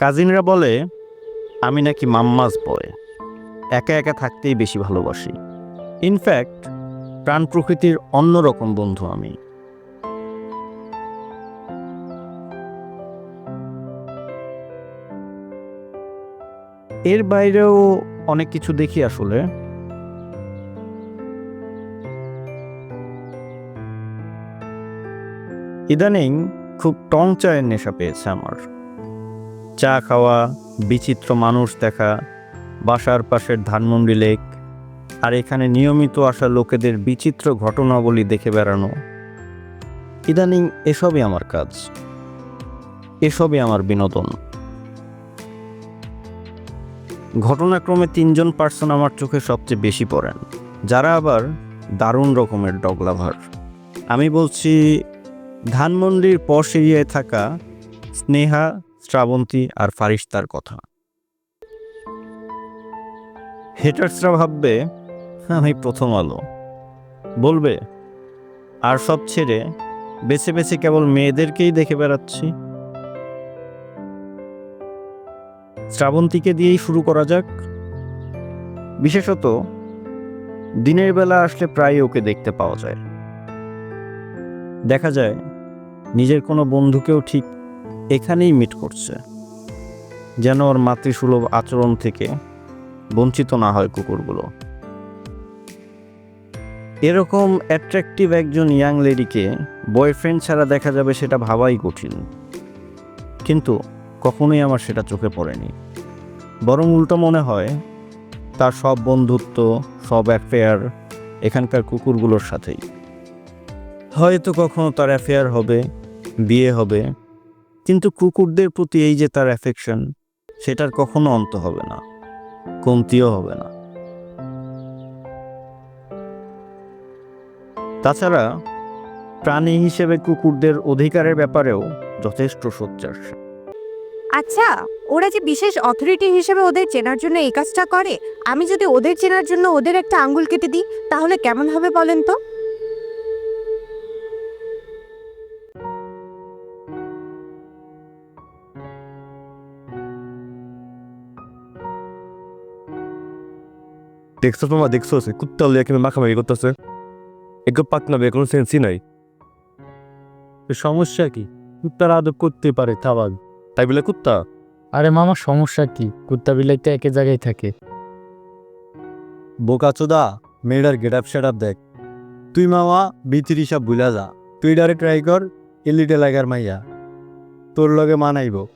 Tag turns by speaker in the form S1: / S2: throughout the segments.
S1: কাজিনরা বলে, আমি নাকি মাম্মাজ বয় একা একা থাকতেই বেশি ভালোবাসি। ইনফ্যাক্ট প্রাণ প্রকৃতির অন্যরকম বন্ধু আমি। এর বাইরেও অনেক কিছু দেখি আসলে। ইদানিং খুব টং চায়ের নেশা পেয়েছে আমার। চা খাওয়া, বিচিত্র মানুষ দেখা, বাসার পাশের ধানমন্ডি লেক, আর এখানে নিয়মিত আসা লোকেদের বিচিত্র ঘটনাবলী দেখে বেড়ানো। ইদানিং এসবই আমার কাজ। এসবই আমার বিনোদন। ঘটনাক্রমে তিনজন পার্সন আমার চোখে সবচেয়ে বেশি পড়েন, যারা আবার দারুণ রকমের ডগলাভার আমি বলছি, ধানমন্ডির পশ এরিয়ায় থাকা স্নেহা শ্রাবন্তী আর ফারিস্তার কথা। হেটার্সরা ভাববে, আমি প্রথম আলো। বলবে, আর সব ছেড়ে বেছে বেছে কেবল মেয়েদেরকেই দেখে বেড়াচ্ছি। শ্রাবন্তীকে দিয়েই শুরু করা যাক। বিশেষত, দিনের বেলা আসলে প্রায় ওকে দেখতে পাওয়া যায়। দেখা যায়, নিজের কোনো বন্ধুকেও ঠিক এখানেই মিট করছে। যেন ওর মাতৃসুলভ আচরণ থেকে বঞ্চিত না হয় কুকুরগুলো। এরকম অ্যাট্রাকটিভ একজন ইয়াং লেডিকে বয়ফ্রেন্ড ছাড়া দেখা যাবে সেটা ভাবাই কঠিন। কিন্তু কখনোই আমার সেটা চোখে পড়েনি। বরং উল্টো মনে হয়, তার সব বন্ধুত্ব, সব অ্যাফেয়ার এখানকার কুকুরগুলোর সাথেই। হয়তো কখনো তার অ্যাফেয়ার হবে, বিয়ে হবে কিন্তু কুকুরদের প্রতি এই যে তার অ্যাফেকশন সেটার কখনো অন্ত হবে না, কমতিও হবে না। তাছাড়া, প্রাণী হিসেবে কুকুরদের অধিকারের ব্যাপারেও যথেষ্ট সোচ্চার
S2: আচ্ছা ওরা যে বিশেষ অথরিটি হিসেবে ওদের চেনার জন্য এই কাজটা করে, আমি যদি ওদের চেনার জন্য ওদের একটা আঙ্গুল কেটে দিই, তাহলে কেমন হবে বলেন তো?
S3: দেখছ তোমার দেখছ কুত্তা লিয়ে কিনে মাখামাখি করতেছে। এগুলো পাক না কোনো সেন্সই নাই।
S4: সমস্যা কি? কুত্তার আদব করতে পারে থাবাল।
S3: তাই বলে কুত্তা?
S4: আরে মামা সমস্যা কি? কুত্তা বিলাই তো একই জায়গায় থাকে।
S5: বোকা চোদা মেয়েটার গেট আপ সেট আপ দেখ। তুই মামা বিতিরি সব ভুলা যা। তুই ডারে ট্রাই কর এলিটে লাগার মাইয়া। তোর লগে মানাইব।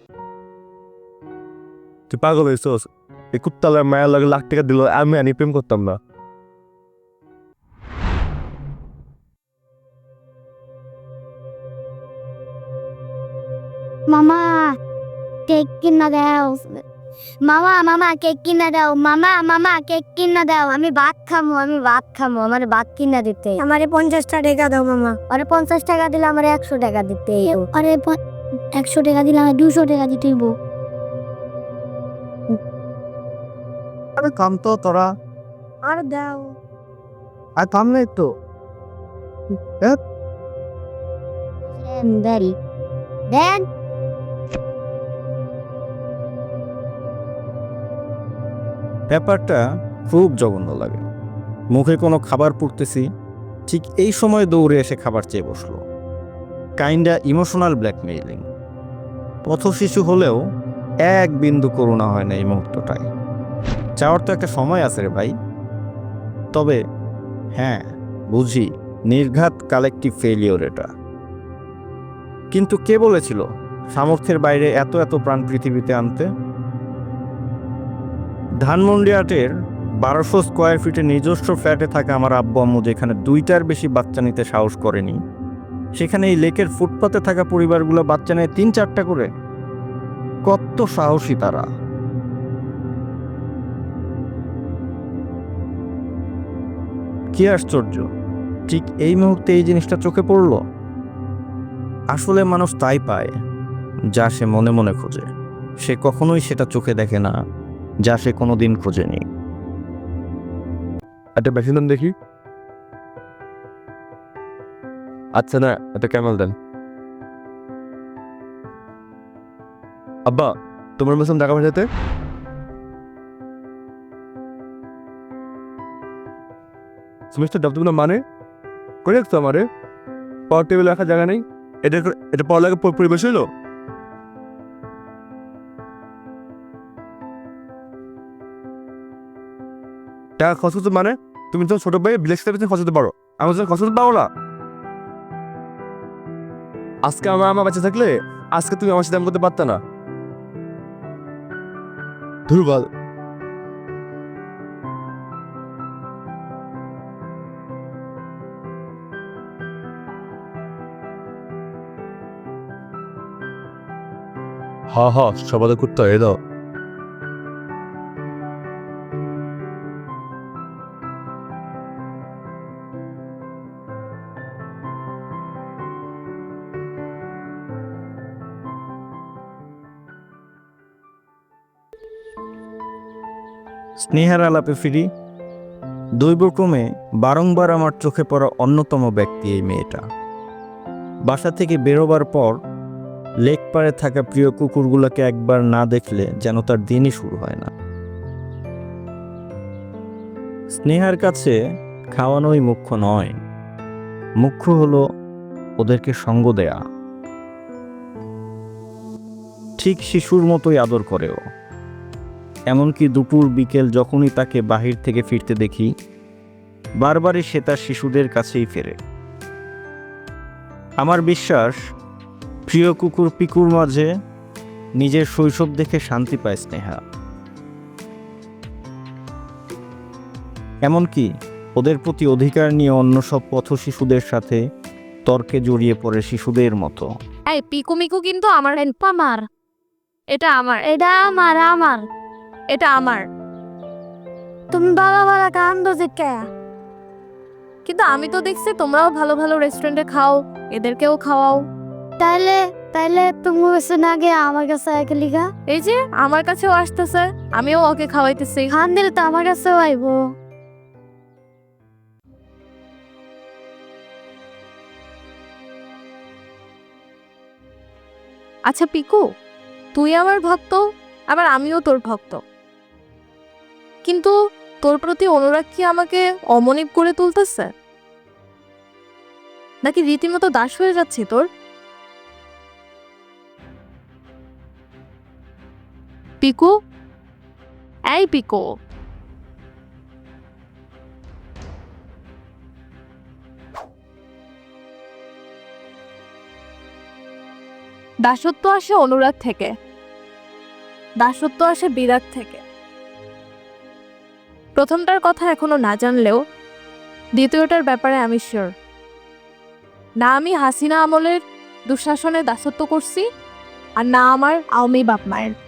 S3: তুই পাগল হয়েছোস এই কুত্তা লাগে মায়ের লাগে লাখ টাকা দিল আমি আনি প্রেম করতাম না।
S6: মামা কেক কিনা দাও। মামা মামা কেক কিনা দাও। মামা মামা কেক কিনা দাও। আমি ভাত খামো আমি ভাত খামো আমার ভাত কিনা দিতে।
S2: আমারে পঞ্চাশটা টাকা দাও মামা।
S6: আরে পঞ্চাশ টাকা দিলে আমার একশো টাকা দিতে। আরে একশো টাকা দিলে আমার দুশো টাকা দিতে হইব।
S5: আরে থাম তো তোরা।
S2: আর দাও।
S5: আর থাম নাই তো।
S6: দেন।
S1: ব্যাপারটা খুব জঘন্য লাগে। মুখে কোনো খাবার পুড়তেছি ঠিক এই সময় দৌড়ে এসে খাবার চেয়ে বসল। কাইন্ডা ইমোশনাল ব্ল্যাকমেইলিং পথ শিশু হলেও এক বিন্দু করুণা হয় না এই মুহূর্তটায়। চাওয়ার তো একটা সময় আছে রে ভাই। তবে হ্যাঁ বুঝি নির্ঘাত কালেকটিভ ফেলিওর এটা। কিন্তু কে বলেছিল সামর্থ্যের বাইরে এত এত প্রাণ পৃথিবীতে আনতে? ধানমন্ডি আটের বারোশো স্কোয়ার ফিটে নিজস্ব ফ্ল্যাটে থাকা আমার আব্বু আম্মু যেখানে দুইটার বেশি বাচ্চা নিতে সাহস করেনি, সেখানে এই লেকের ফুটপাতে থাকা পরিবারগুলো বাচ্চা নেয় তিন চারটা করে। কত সাহসী তারা। কি আশ্চর্য? ঠিক এই মুহূর্তে এই জিনিসটা চোখে পড়ল? আসলে মানুষ তাই পায়, যা সে মনে মনে খোঁজে। সে কখনোই সেটা চোখে দেখে না, যা সে কোনো দিন খোঁজেনি।
S3: একটা দাম দেখি। আচ্ছা না, একটা ক্যামেল দেন। আব্বা,
S7: তোমার বলছিলাম টাকা পাঠাতে সেমিস্টার ডাবগুলো মানে? করে রাখতো আমারে? পাওয়ার টেবিল রাখার জায়গা নেই? এটা এটা পড়ালেখা পরিবেশ হইল? টাকা খরচ করতে মানে? তুমি তো ছোট ভাই বিলেক্স পেছনে খরচ করতে পারো। আমার যখন খরচ করতে পারো না। আজকে আমার আমার বাচ্চা থাকলে, আজকে তুমি আমার সাথে করতে পারত না। দুর্বল হা হা সবাই করতে হয় দাও।
S1: স্নেহার আলাপে ফিরি। দৈবক্রমে বারংবার আমার চোখে পড়া অন্যতম ব্যক্তি এই মেয়েটা। বাসা থেকে বেরোবার পর লেক পাড়ে থাকা প্রিয় কুকুরগুলোকে একবার না দেখলে যেন তার দিনই শুরু হয় না। স্নেহার কাছে খাওয়ানোই মুখ্য নয়। মুখ্য হলো ওদেরকে সঙ্গ দেয়া। ঠিক শিশুর মতোই আদর করেও। এমনকি দুপুর, বিকেল যখনই তাকে বাহির থেকে ফিরতে দেখি, বারবারই সে তার শিশুদের কাছেই ফেরে। আমার বিশ্বাস প্রিয় কুকুর পিকুর মাঝে নিজের শৈশব দেখে শান্তি পায় স্নেহা। এমনকি ওদের প্রতি অধিকার নিয়ে অন্য সব পথ শিশুদের সাথে তর্কে জড়িয়ে পড়ে শিশুদের মতো।
S8: এই পিকু মিকু কিন্তু আমার আমার। এটা আমার।
S2: এটা আমার আমার।
S8: এটা আমার।
S2: তুমি বাবা বাবা কান্দো যে
S8: কিন্তু আমি তো দেখছি তোমরাও ভালো ভালো রেস্টুরেন্টে খাও এদেরকেও খাওয়াও।
S2: তাইলে তাইলে তুমি কাছে না গিয়ে আমার কাছে একে লিখা
S8: এই যে আমার কাছেও আসতেছে আমিও ওকে খাওয়াইতেছি।
S2: খান দিলে তো আমার কাছেও আইবো।
S8: আচ্ছা পিকু তুই আমার ভক্ত আবার আমিও তোর ভক্ত। কিন্তু তোর প্রতি অনুরাগ কি আমাকে অমনিব করে তুলতেছে? নাকি রীতিমতো দাস হয়ে যাচ্ছে তোর? পিকু? এই পিকু। দাসত্ব আসে অনুরাগ থেকে। দাসত্ব আসে বিরাগ থেকে। প্রথমটার কথা এখনও না জানলেও দ্বিতীয়টার ব্যাপারে আমি শিওর না আমি হাসিনা আমলের দুঃশাসনে দাসত্ব করছি আর না আমার আওয়ামী বাপ মায়ের।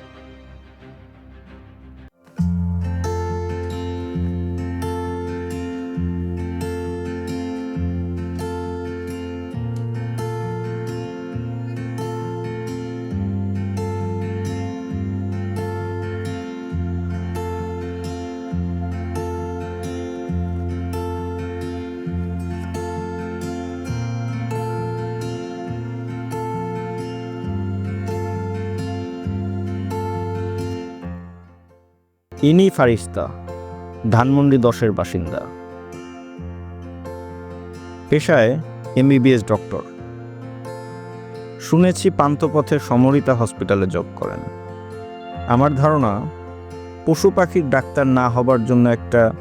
S1: ইনি ফারিস্তা, ধানমন্ডি দশের বাসিন্দা। পেশায় এমবিবিএস ডক্টর। শুনেছি পান্তপথে সমরিতা হসপিটালে জব করেন। আমার ধারণা, পশু পাখির ডাক্তার না হবার জন্য একটা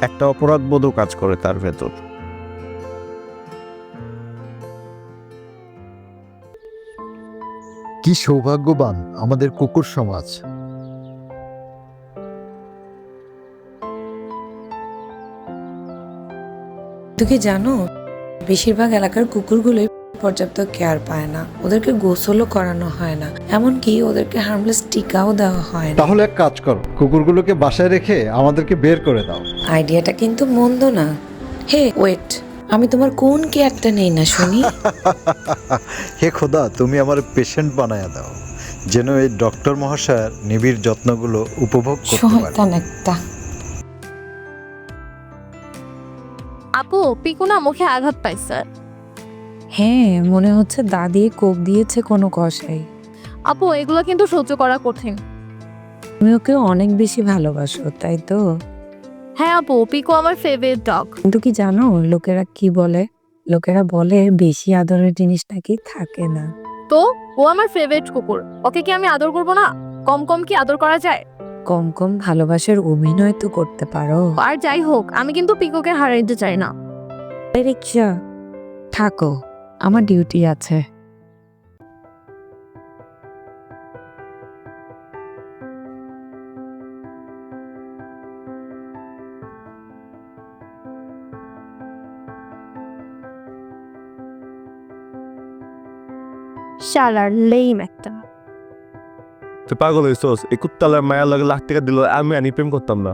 S1: একটা অপরাধবোধও কাজ করে তার ভেতর।
S9: কি সৌভাগ্যবান আমাদের কুকুর সমাজ।
S10: তুই কি জানো? বেশিরভাগ এলাকার কুকুরগুলোই পর্যাপ্ত কেয়ার পায় না। ওদেরকে গোসলও করানো হয় না। এমনকি ওদেরকে হার্মলেস টিকাও দেওয়া হয় না।
S9: তাহলে এক কাজ করো কুকুরগুলোকে বাসায় রেখে আমাদেরকে বের করে দাও।
S10: আইডিয়াটা কিন্তু মন্দ না। হে ওয়েট আমি তোমার কোন কেয়ারটা নেই না শুনি?
S9: হে খোদা তুমি আমার পেশেন্ট বানায়া দাও যেন এই ডক্টর মহাশয়ের নিবিড় যত্নগুলো উপভোগ করতে পারে।
S10: একটা।
S8: আপু পিকু না মুখে আঘাত পাইছে।
S10: হ্যাঁ মনে হচ্ছে দা দিয়ে কোপ দিয়েছে কোনো কষাই
S8: আপু এগুলো কিন্তু সহ্য করা কঠিন।
S10: তুমি ওকে অনেক বেশি ভালোবাসো তাই তো?
S8: হ্যাঁ আপু পিকো আমার ফেভারিট ডগ
S10: কিন্তু কি জানো লোকেরা কি বলে? লোকেরা বলে বেশি আদরের জিনিস নাকি থাকে না।
S8: তো ও আমার ফেভারিট কুকুর। ওকে কি আমি আদর করব না? কম কম কি আদর করা যায়?
S10: কম কম ভালোবাসার অভিনয় তো করতে পারো।
S8: আর যাই হোক আমি কিন্তু পিকোকে হারাইতে চাই না।
S10: রিক্সা থাকো আমার ডিউটি আছে।
S2: শালার লেইম একটা।
S3: তুই পাগল হয়েছোস এই কুত্তালার মায়ের লাগে লাখ টাকা দিল আমি আনি প্রেম করতাম না।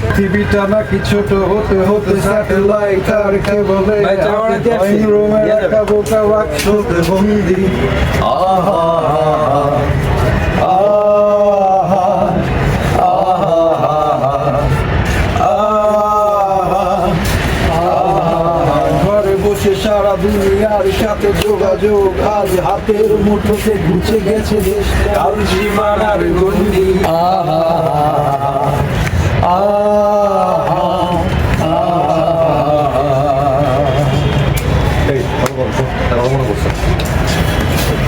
S11: পৃথিবীটা নাকি ছোট হতে হতে স্যাটেলাইট আর কেবলে ড্রয়িং রুমে রাখা বোকা বাক্সতে বন্দি আহা আহা। বসে সারা দুনিয়ার সাথে যোগাযোগ আজ হাতের মুঠোতে ঘুচে গেছে দেশ। কাল সীমানার গন্ডি আহা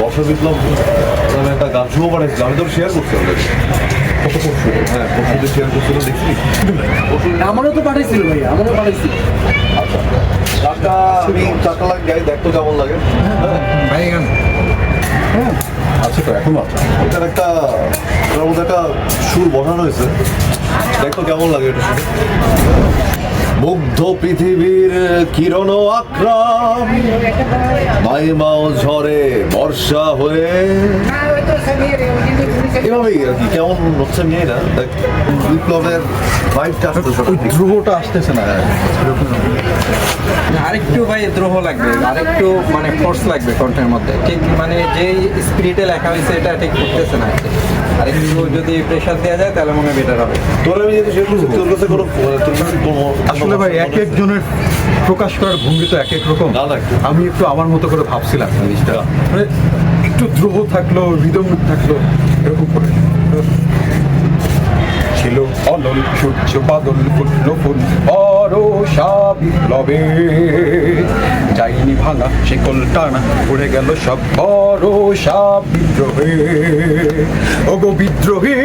S3: বর্ষা বিপ্লব একটা গান শুভ বানাইছিল আমি তো শেয়ার করছি অলরেডি হ্যাঁ শেয়ার দেখছি
S11: আমারও তো পাঠাইছিল ভাই আমারও পাঠাইছিল।
S3: টাকা আমি টাকা যাই দেখতো কেমন লাগে?
S11: ভাই হ্যাঁ।
S3: আছে তো এখন আছে এটার একটা এটার মধ্যে একটা সুর বসানো হয়েছে। দেখতো কেমন লাগে এটা মুগ্ধ পৃথিবীর কিরণ আক্রাম। মাইমাও ঝরে বর্ষা হয়ে। এভাবেই আর কি কেমন হচ্ছে নিয়ে না দেখ, বিপ্লবের ভাইবটা আসতেছে না।
S11: ধ্রুবটা আসতেছে না।
S12: আরেকটু ভাই দ্রোহ লাগবে আরেকটু মানে ফোর্স লাগবে কণ্ঠের মধ্যে। ঠিক মানে যে স্পিরিটে লেখা হয়েছে এটা ঠিক করতেছে না। আরেকটু যদি প্রেশার দেওয়া যায় তাহলে মনে হয় বেটার হবে।
S3: তোর আমি করছি তোর কাছে কোনো তোর কাছে কোনো
S11: আসলে ভাই এক একজনের প্রকাশ করার ভঙ্গি তো এক এক রকম
S3: একটু।
S11: আমি একটু আমার মতো করে ভাবছিলাম। জিনিসটা মানে একটু দ্রোহ থাকল রিদম থাকল এরকম করে। ছিল অলল সূর্য বাদল ফুটল ফুল অরসা বিপ্লবে যাইনি ভাঙা শিকল টানা পড়ে গেল সব ভরসা বিদ্রোহে। ওগো বিদ্রোহী,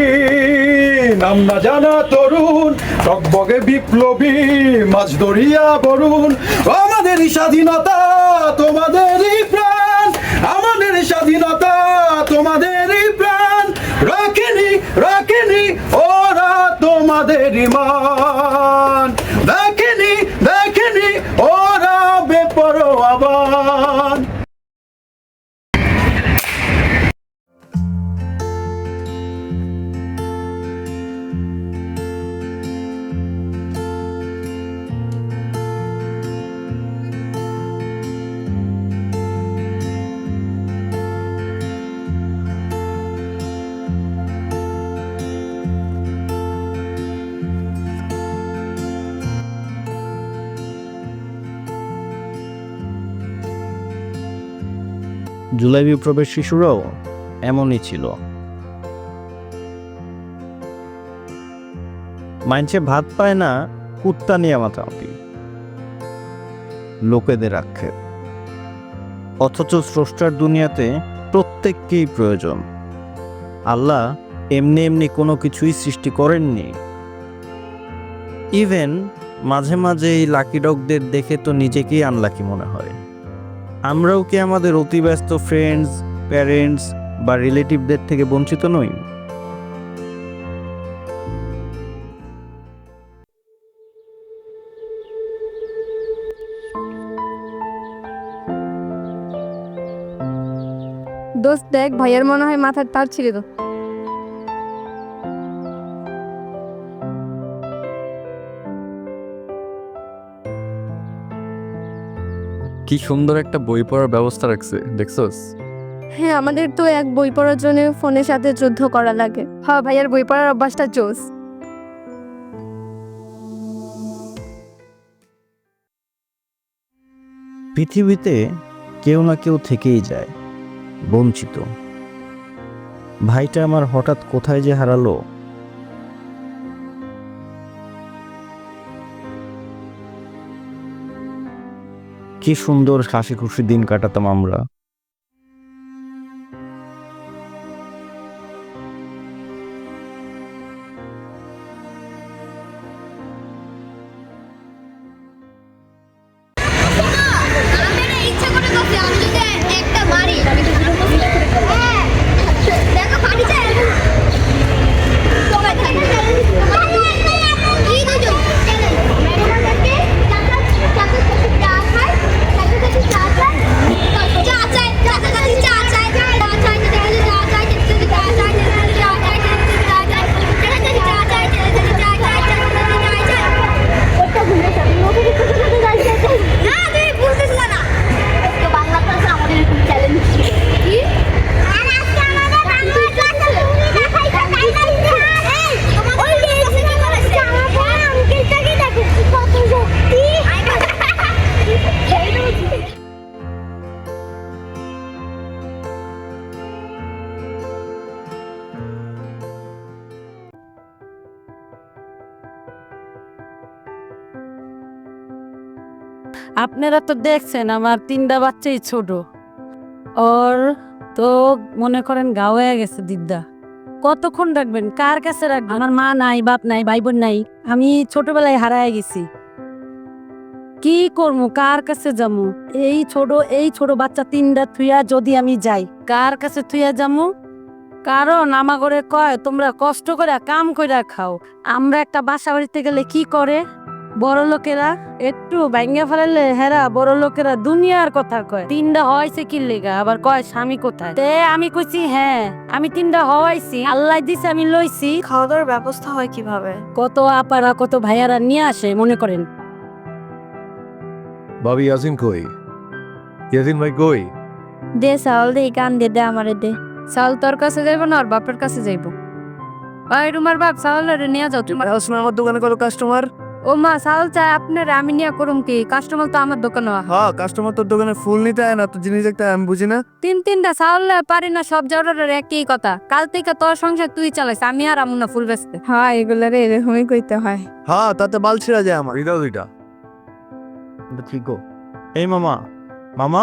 S11: নাম না জানা তরুণ, টকবগে বিপ্লবী, মাছ ধরিয়া বরুণ। আমাদেরই স্বাধীনতা, তোমাদেরই প্রাণ। আমাদের স্বাধীনতা, তোমাদেরই প্রাণ। রাখিনি রাখিনি, ওরা তোমাদেরই মান
S1: জুলাই বিপ্লবের শিশুরাও এমনই ছিল। মাইনছে ভাত পায় না, কুত্তা নিয়ে মাতামাতি। লোকেদের আক্ষেপ। অথচ স্রষ্টার দুনিয়াতে প্রত্যেককেই প্রয়োজন। আল্লাহ এমনি এমনি কোনো কিছুই সৃষ্টি করেননি। ইভেন মাঝে মাঝে এই লাকি ডগদের দেখে তো নিজেকেই আনলাকি মনে হয়। আমরাও কি আমাদের অতিব্যস্ত ফ্রেন্ডস প্যারেন্টস বা রিলেটিভদের থেকে বঞ্চিত নই?
S2: দোস্ত দেখ, ভাইয়ার মনে হয় মাথার তার ছিঁড়ে তো
S13: কি সুন্দর একটা বই পড়ার ব্যবস্থা রাখছে দেখছস?
S2: হ্যাঁ আমাদের তো এক বই পড়ার জন্য ফোনের সাথে যুদ্ধ করা লাগে।
S14: হ্যাঁ ভাইয়ার বই পড়ার অভ্যাসটা জোস
S1: পৃথিবীতে কেউ না কেউ থেকেই যায় বঞ্চিত। ভাইটা আমার হঠাৎ কোথায় যে হারালো কি সুন্দর হাসি খুশি দিন কাটাতাম আমরা।
S15: আপনারা তো দেখছেন, আমার তিনটা বাচ্চাই ছোট। ওর তো মনে করেন গা হয়ে গেছে দিদা। কতক্ষণ রাখবেন? কার কাছে রাখবেন? আমার মা নাই, বাপ নাই ভাই বোন নাই, আমি ছোটবেলায় হারায় গেছি। কি করব? কার কাছে যাব? এই ছোট এই ছোট বাচ্চা তিনটা থুইয়া যদি আমি যাই, কার কাছে থুইয়া যাব? কারণ আমা করে কয়, তোমরা কষ্ট করে কাম করে খাও। আমরা একটা বাসা বাড়িতে গেলে কি করে? বড় লোকেরা একটু ব্যাঙ্গে ফেলালে হেরা বড় লোকেরা দুনিয়ার কথা কয়। তিনটা হওয়াইছে কি লেগা? আবার কয় স্বামী কোথায়? তে আমি কইছি হ্যাঁ আমি তিনটা হওয়াইছি আল্লাহ দিছে আমি লইছি।
S14: খাওয়া দাওয়ার ব্যবস্থা হয় কীভাবে?
S15: কত আপারা কত ভাইয়ারা নিয়ে আসে মনে করেন?
S16: ভাবি ইয়াসিন কই? ইয়াসিন ভাই কই?
S2: দে সাল দে কান দে দে আমারে দে।
S14: সাল তোর কাছে যাইব না আর বাপের কাছে যাইব। ওই রুমার বাপ সাউলের নিয়ে যাও তোমার
S17: আমার দোকানে কোনো কাস্টমার।
S14: ও মা সাউল চাই আপনার আমি নিয়ে করুম কি? কাস্টমার তো আমার দোকানে।
S17: হ্যাঁ কাস্টমার তোর দোকানে ফুল নিতে আয় না তো জিনিস একটা আমি বুঝি না।
S14: তিন তিনটা চাউল পারি না সব জরুরের একই কথা। কাল থেকে তোর সংসার তুই চালাইস আমি আর আমু না ফুল বেচতে হ্যাঁ এগুলো রে এরকমই কইতে হয়।
S17: হ্যাঁ তাতে বাল ছিঁড়া যায় আমার।
S16: দুইটা। দুইটা
S1: ঠিক এই মামা মামা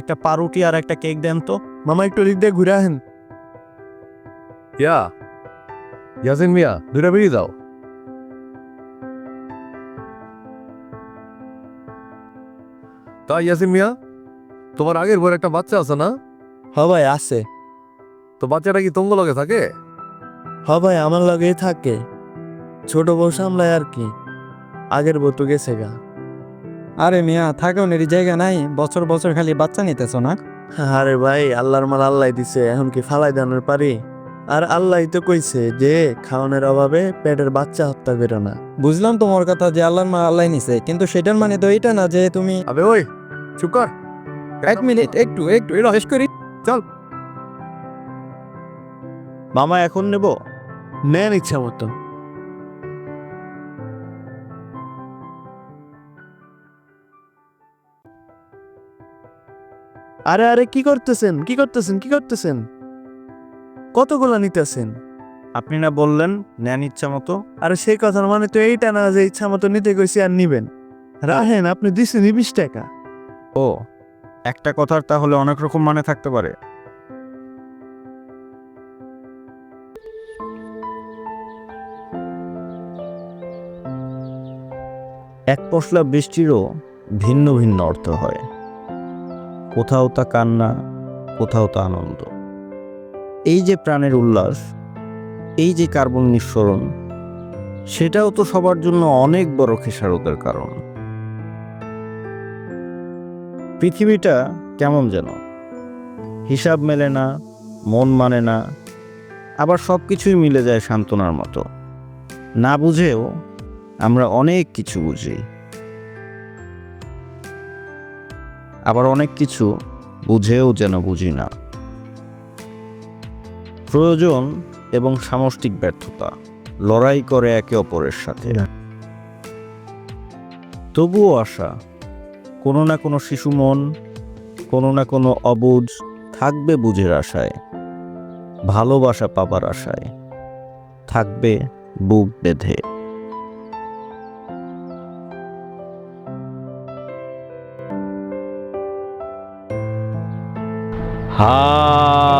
S1: একটা পাউরুটি আর একটা কেক দেন তো।
S17: মামা একটু লিখ দিয়ে ঘুরে আহেন।
S16: ইয়া ইয়াসিন মিয়া দুইটা বেরিয়ে দাও। তা ইয়াসিন মিয়া তোমার আগের ঘরে একটা বাচ্চা আছে না?
S17: হ্যাঁ ভাই আছে।
S16: তো বাচ্চাটা কি তোমার লগে থাকে?
S17: হ্যাঁ ভাই আমার লগেই থাকে। ছোট বউ সামলায় আর কি। আগের বউ তো গেছে গা।
S5: আরে মিয়া থাকেও নেরি জায়গা নাই। বছর বছর খালি বাচ্চা নিতেছ না?
S17: আরে ভাই আল্লাহর মাল আল্লাহ দিছে এখন কি ফালাই দানোর পারি? আর আল্লাহ তো কইছে যে খাওয়ানোর অভাবে পেটের বাচ্চা হত্যা করো না।
S5: বুঝলাম তোমার কথা যে আল্লাহর মা আল্লাহ নিছে কিন্তু সেটার মানে তো এটা না যে তুমি
S16: আবে ওই চুপ কর।
S5: এক মিনিট একটু একটু এটা শেষ করি। চল।
S1: মামা এখন নেব?
S17: নেন ইচ্ছা মতো। আরে আরে কি করতেছেন? কি করতেছেন? কি করতেছেন? কতগুলা নিতেছেন?
S1: আপনি না বললেন নেন ইচ্ছা মতো।
S17: আরে সেই কথার মানে তো এইটা না যে ইচ্ছা মতো নিতে কইছি আর নিবেন। রাহেন আপনি দিছেন বিশ টাকা।
S1: ও, একটা কথার তাহলে অনেক রকম মানে থাকতে পারে। এক পশলা বৃষ্টিরও ভিন্ন ভিন্ন অর্থ হয়। কোথাও তা কান্না, কোথাও তা আনন্দ। এই যে প্রাণের উল্লাস, এই যে কার্বন নিঃসরণ, সেটাও তো সবার জন্য অনেক বড় খেসারতের কারণ। পৃথিবীটা কেমন যেন? হিসাব মেলে না মন মানে না আবার সব কিছুই মিলে যায় সান্ত্বনার মতো। না বুঝেও আমরা অনেক কিছু বুঝি। আবার অনেক কিছু বুঝেও যেন বুঝি না। প্রয়োজন এবং সামষ্টিক ব্যর্থতা লড়াই করে একে অপরের সাথে। তবুও আশা কোনো না কোনো শিশু মন, কোনো না কোনো অবুঝ থাকবে বুঝের আশায়, ভালোবাসা পাবার আশায়, থাকবে বুক বেঁধে। হা